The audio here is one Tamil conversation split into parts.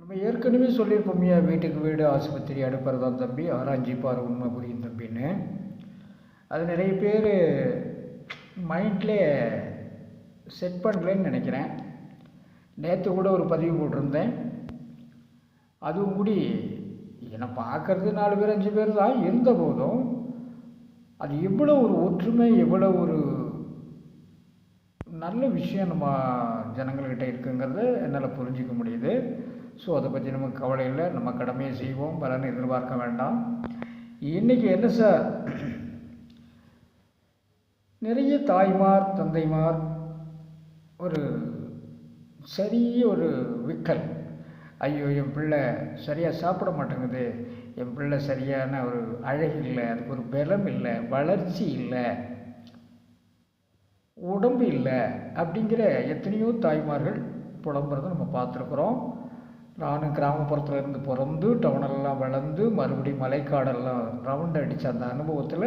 நம்ம ஏற்கனவே சொல்லியிருப்போம்யா வீட்டுக்கு வீடு ஆஸ்பத்திரி அடுப்பறதான் தம்பி ஆராய்ஞ்சி பாரு உண்மை புரியும் தம்பின்னு. அது நிறைய பேர் மைண்டில் செட் பண்ணலன்னு நினைக்கிறேன். நேற்று கூட ஒரு பதிவு போட்டிருந்தேன். அதுவும் கூடி என்னை பார்க்கறது நாலு பேர் அஞ்சு பேர் தான் இருந்த போதும். அது எவ்வளோ ஒரு ஒற்றுமை எவ்வளோ ஒரு நல்ல விஷயம் நம்ம ஜனங்கள்கிட்ட இருக்குங்கிறத என்னால் புரிஞ்சிக்க முடியுது. ஸோ அதை பற்றி நமக்கு கவலை இல்லை. நம்ம கடமையை செய்வோம். பலனை எதிர்பார்க்க வேண்டாம். இன்றைக்கி என்ன சார்? நிறைய தாய்மார் தந்தைமார் ஒரு சரிய ஒரு விக்கல். ஐயோ என் பிள்ளை சரியாக சாப்பிட மாட்டேங்குது. என் பிள்ளை சரியான ஒரு அழகு இல்லை. அதுக்கு ஒரு பலம் இல்லை. வளர்ச்சி இல்லை. உடம்பு இல்லை. அப்படிங்கிற எத்தனையோ தாய்மார்கள் புலம்புறதை நம்ம பார்த்துருக்குறோம். நானும் கிராமப்புறத்தில் இருந்து பிறந்து டவுனெல்லாம் வளர்ந்து மறுபடியும் மலைக்காடெல்லாம் ரவுண்ட் அடித்த அந்த அனுபவத்தில்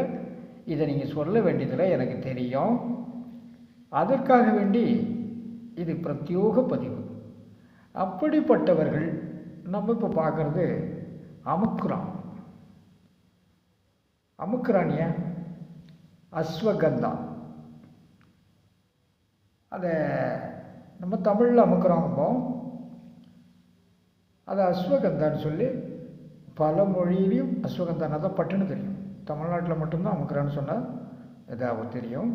இதை நீங்கள் சொல்ல வேண்டியதில் எனக்கு தெரியும். அதற்காக வேண்டி இது பிரத்யோக பதிவு. அப்படிப்பட்டவர்கள் நம்ம இப்போ பார்க்குறது அமுக்குரான் அமுக்குறானிய அஸ்வகந்தா. அதை நம்ம தமிழில் அமுக்குறோம்போ அது அஸ்வகந்தான்னு சொல்லி பல மொழியிலையும் அஸ்வகந்தான். தான் பட்டுன்னு தெரியும். தமிழ்நாட்டில் மட்டும்தான் அமுக்கிறான்னு சொன்னால் எதாவது தெரியும்.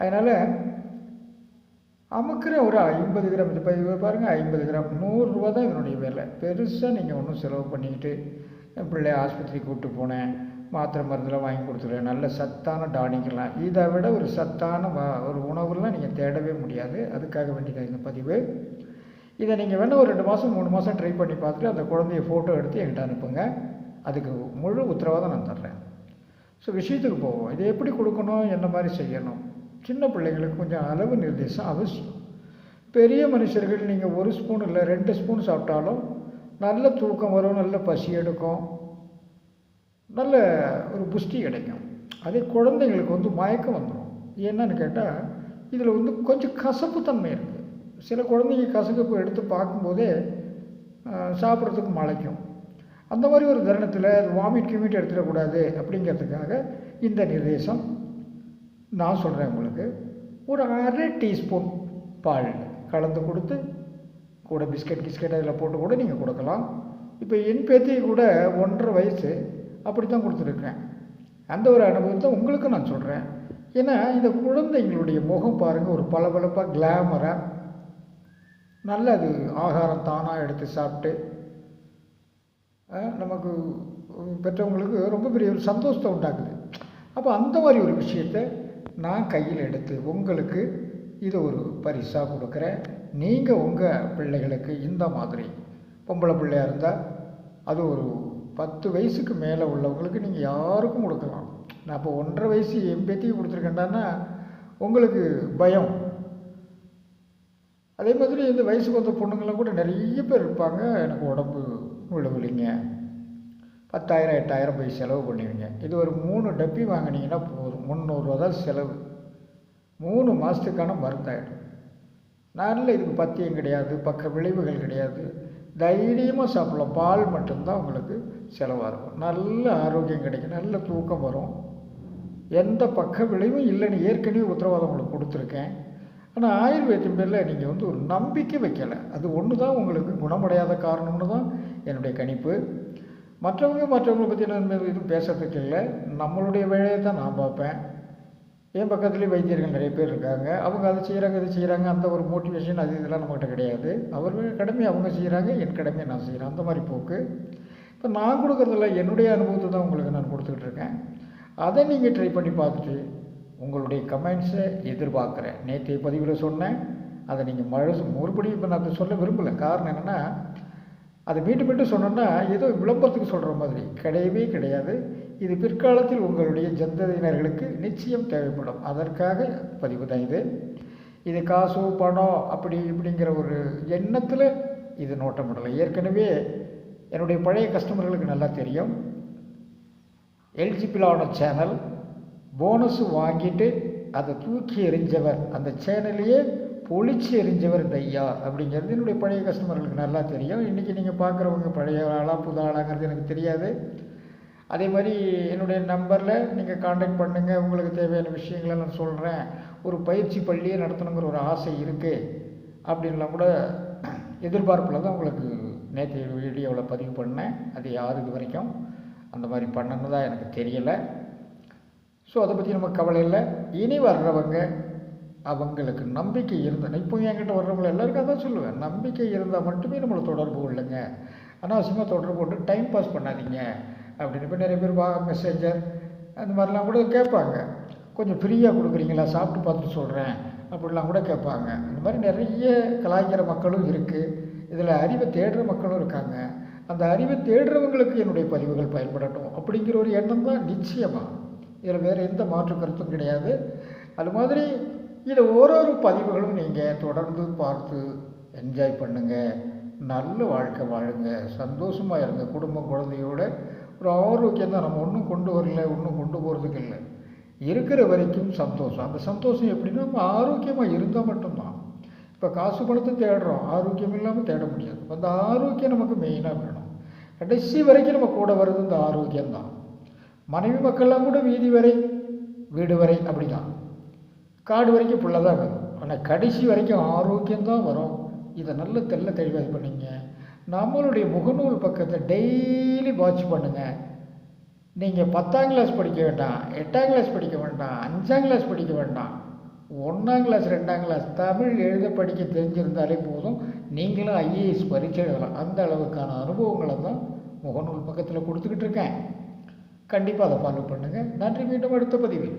அதனால் அமுக்கிற ஒரு ஐம்பது கிராம் இது இப்போ பாருங்கள் ஐம்பது கிராம் நூறுரூவா தான் இதனுடைய வேலை. பெருசாக நீங்கள் ஒன்றும் செலவு பண்ணிக்கிட்டு என் பிள்ளைய ஆஸ்பத்திரி கூப்பிட்டு போனேன் மாத்திரை மருந்துலாம் வாங்கி கொடுத்துருவேன் நல்ல சத்தான டானிக்கெல்லாம் இதை விட ஒரு சத்தான ஒரு உணவுலாம் நீங்கள் தேடவே முடியாது. அதுக்காக வேண்டியதான் இந்த பதிவு. இதை நீங்கள் வேணால் ஒரு ரெண்டு மாதம் மூணு மாதம் ட்ரை பண்ணி பார்த்துட்டு அந்த குழந்தைய ஃபோட்டோ எடுத்து என்கிட்ட அனுப்புங்க. அதுக்கு முழு உத்தரவாதம் நான் தர்றேன். ஸோ விஷயத்துக்கு போவோம். இதை எப்படி கொடுக்கணும்? என்ன மாதிரி செய்யணும்? சின்ன பிள்ளைங்களுக்கு கொஞ்சம் அளவு நிர்தேசம் அவசியம். பெரிய மனுஷர்கள் நீங்கள் ஒரு ஸ்பூன் இல்லை ரெண்டு ஸ்பூன் சாப்பிட்டாலும் நல்ல தூக்கம் வரும் நல்ல பசி எடுக்கும். நல்ல ஒரு புஷ்டி கிடைக்கும். அதே குழந்தைங்களுக்கு வந்து மயக்கம் வந்துடும் என்னன்னு கேட்டால் இதில் வந்து கொஞ்சம் கசப்பு தன்மை இருக்குது சில குழந்தைங்க கசகப்பு எடுத்து பார்க்கும்போதே சாப்பிட்றதுக்கு மலைக்கும். அந்த மாதிரி ஒரு தருணத்தில் வாமிட் கிமிட் எடுத்துடக்கூடாது அப்படிங்கிறதுக்காக இந்த நிர்தேசம் நான் சொல்கிறேன் உங்களுக்கு. ஒரு அரை டீஸ்பூன் பால் கலந்து கொடுத்து கூட பிஸ்கட் கிஸ்கட் அதில் போட்டு கூட நீங்கள் கொடுக்கலாம். இப்போ என் பேத்தி கூட ஒன்றரை வயசு அப்படி தான் கொடுத்துருக்கேன். அந்த ஒரு அனுபவத்தை உங்களுக்கும் நான் சொல்கிறேன் ஏன்னா இந்த குழந்தைங்களுடைய முகம் பாருங்கள் ஒரு பளபளப்பாக கிளாமராக நல்லது. ஆகாரம் தானாக எடுத்து சாப்பிட்டு நமக்கு பெற்றவங்களுக்கு ரொம்ப பெரிய ஒரு சந்தோஷத்தை உண்டாக்குது. அப்போ அந்த மாதிரி ஒரு விஷயத்தை நான் கையில் எடுத்து உங்களுக்கு இதை ஒரு பரிசாக கொடுக்குறேன். நீங்கள் உங்கள் பிள்ளைகளுக்கு இந்த மாதிரி பொம்பளை பிள்ளையாக இருந்தால் அது ஒரு பத்து வயசுக்கு மேலே உள்ளவங்களுக்கு நீங்கள் யாருக்கும் கொடுக்கலாம். நான் இப்போ ஒன்றரை வயசு என் கொடுத்துருக்கேன்டான்னா உங்களுக்கு பயம். அதே மாதிரி இந்த வயசுக்கு வந்த பொண்ணுங்களாம் கூட நிறைய பேர் இருப்பாங்க. எனக்கு உடம்பு விழுவிலிங்க பத்தாயிரம் எட்டாயிரம் போய் செலவு பண்ணுவீங்க. இது ஒரு மூணு டப்பி வாங்கினீங்கன்னா போதும். முந்நூறுரூவா தான் செலவு. மூணு மாதத்துக்கான மருந்தாயிடும். நல்ல இதுக்கு பத்தியம் கிடையாது. பக்க விளைவுகள் கிடையாது. தைரியமாக சாப்பிடலாம். பால் மட்டும்தான் உங்களுக்கு செலவாக இருக்கும். நல்ல ஆரோக்கியம் கிடைக்கும். நல்ல தூக்கம் வரும். எந்த பக்க விளைவும் இல்லைன்னு ஏற்கனவே உத்தரவாதம் உங்களுக்கு கொடுத்துருக்கேன். ஆனால் ஆயுர்வேதம் பேரில் நீங்கள் வந்து ஒரு நம்பிக்கை வைக்கலை. அது ஒன்று தான் உங்களுக்கு குணமடையாத காரணம்னு தான் என்னுடைய கணிப்பு. மற்றவங்க மற்றவங்களை பற்றி நான் எதுவும் பேசுறதுக்கு இல்லை. நம்மளுடைய வேலையை தான் நான் பார்ப்பேன். என் பக்கத்துலேயும் வைத்தியர்கள் நிறைய பேர் இருக்காங்க. அவங்க அதை செய்கிறாங்க இதை செய்கிறாங்க அந்த ஒரு மோட்டிவேஷன் அது இதெல்லாம் நம்மகிட்ட கிடையாது. அவர்கள் கடமையை அவங்க செய்கிறாங்க என் கடமையை நான் செய்கிறேன் அந்த மாதிரி போக்கு. இப்போ நான் கொடுக்குறதில்ல என்னுடைய அனுபவத்தை தான் உங்களுக்கு நான் கொடுத்துக்கிட்டு இருக்கேன். அதை நீங்கள் ட்ரை பண்ணி பார்த்துட்டு உங்களுடைய கமெண்ட்ஸை எதிர்பார்க்குறேன். நேற்றைய பதிவில் சொன்னேன். அதை நீங்கள் மழை மறுபடியும் இப்போ நான் அதை சொல்ல விரும்பலை. காரணம் என்னென்னா அதை மீண்டும் மீண்டும் சொன்னோன்னா ஏதோ விளம்பரத்துக்கு சொல்கிற மாதிரி. கிடையவே கிடையாது. இது பிற்காலத்தில் உங்களுடைய ஜந்ததியினர்களுக்கு நிச்சயம் தேவைப்படும். அதற்காக பதிவு தான் இது. இது காசோ பணம் அப்படி இப்படிங்கிற ஒரு எண்ணத்தில் இது நோட்டமிடலை ஏற்கனவே என்னுடைய பழைய கஸ்டமர்களுக்கு நல்லா தெரியும். எலிஜிபிளான சேனல் போனஸ் வாங்கிட்டு அதை தூக்கி எறிஞ்சவர் அந்த சேனலையே பொழிச்சு எறிஞ்சவர் இந்த ஐயா அப்படிங்கிறது என்னுடைய பழைய கஸ்டமர்களுக்கு நல்லா தெரியும். இன்றைக்கி நீங்கள் பார்க்குறவங்க பழைய ஆளாக புது ஆளாங்கிறது எனக்கு தெரியாது. அதே மாதிரி என்னுடைய நம்பரில் நீங்கள் காண்டாக்ட் பண்ணுங்கள் உங்களுக்கு தேவையான விஷயங்களை நான் சொல்கிறேன் ஒரு பயிற்சி பள்ளியை நடத்தணுங்கிற ஒரு ஆசை இருக்குது அப்படின்லாம் கூட எதிர்பார்ப்பில் தான் உங்களுக்கு நேற்று வீடியோவில் பதிவு பண்ணேன். அது யார் இது வரைக்கும்? அந்த மாதிரி பண்ணணும் தான் எனக்கு தெரியலை. ஸோ அதை பற்றி நம்ம கவலை இல்லை. இனி வர்றவங்க அவங்களுக்கு நம்பிக்கை இருந்தால் இப்போ என்கிட்ட வர்றவங்களை எல்லாருக்கும் அதான் சொல்லுவேன். நம்பிக்கை இருந்தால் மட்டுமே நம்மளை தொடர்பு கொள்ளுங்க. அனாவசியமாக தொடர்பு கொண்டு டைம் பாஸ் பண்ணாதீங்க. அப்படின்னு இப்போ நிறைய பேர் வா மெசேஞ்சர் அந்த மாதிரிலாம் கூட கேட்பாங்க. கொஞ்சம் ஃப்ரீயாக கொடுக்குறீங்களா? சாப்பிட்டு பார்த்துட்டு சொல்கிறேன் அப்படிலாம் கூட கேட்பாங்க. இந்த மாதிரி நிறைய கலாய்க்கிற மக்களும் இருக்குது இதில் அறிவை தேடுற மக்களும் இருக்காங்க. அந்த அறிவை தேடுறவங்களுக்கு என்னுடைய பதிவுகள் பயன்படட்டும் அப்படிங்கிற ஒரு எண்ணம் தான் நிச்சயமாக இதில் வேறு எந்த மாற்று கருத்தும் கிடையாது. அது மாதிரி இதை ஓரொரு பதிவுகளும் நீங்கள் தொடர்ந்து பார்த்து என்ஜாய் பண்ணுங்கள் நல்ல வாழ்க்கை வாழுங்க. சந்தோஷமாக இருங்க. குடும்பம் குழந்தையோட ஒரு ஆரோக்கியம் தான். நம்ம ஒன்றும் கொண்டு வரல ஒன்றும் கொண்டு போகிறதுக்கு இல்லை. இருக்கிற வரைக்கும் சந்தோஷம். அந்த சந்தோஷம் எப்படின்னா நம்ம ஆரோக்கியமாக இருந்தால் மட்டும்தான். இப்போ காசு பணத்தை தேடுறோம். ஆரோக்கியம் இல்லாமல் தேட முடியாது. அந்த ஆரோக்கியம் நமக்கு மெயினாக வேணும். கடைசி வரைக்கும் நம்ம கூட வர்றது இந்த ஆரோக்கியம்தான். மனைவி மக்கள்லாம் கூட வீதி வரை வீடு வரை அப்படி தான் காடு வரைக்கும் புள்ள தான் வரும் ஆனால் கடைசி வரைக்கும் ஆரோக்கியம்தான் வரும். இதை நல்ல தெல்ல தெளிவாக இது பண்ணிங்க. நம்மளுடைய முகநூல் பக்கத்தை டெய்லி வாட்ச் பண்ணுங்கள் நீங்கள் பத்தாம் கிளாஸ் படிக்க வேண்டாம் எட்டாம் கிளாஸ் படிக்க வேண்டாம் அஞ்சாம் கிளாஸ் படிக்க வேண்டாம். ஒன்றாம் கிளாஸ் ரெண்டாம் கிளாஸ் தமிழ் எழுத படிக்க தெரிஞ்சிருந்தாலே போதும். நீங்களும் ஐஏஎஸ் பரீட்சை எழுதலாம். அந்த அளவுக்கான அனுபவங்களை தான் முகநூல் பக்கத்தில் கொடுத்துக்கிட்டு இருக்கேன். கண்டிப்பாக அதை ஃபாலோ பண்ணுங்கள் நன்றி மீண்டும் அடுத்த பதிவில்.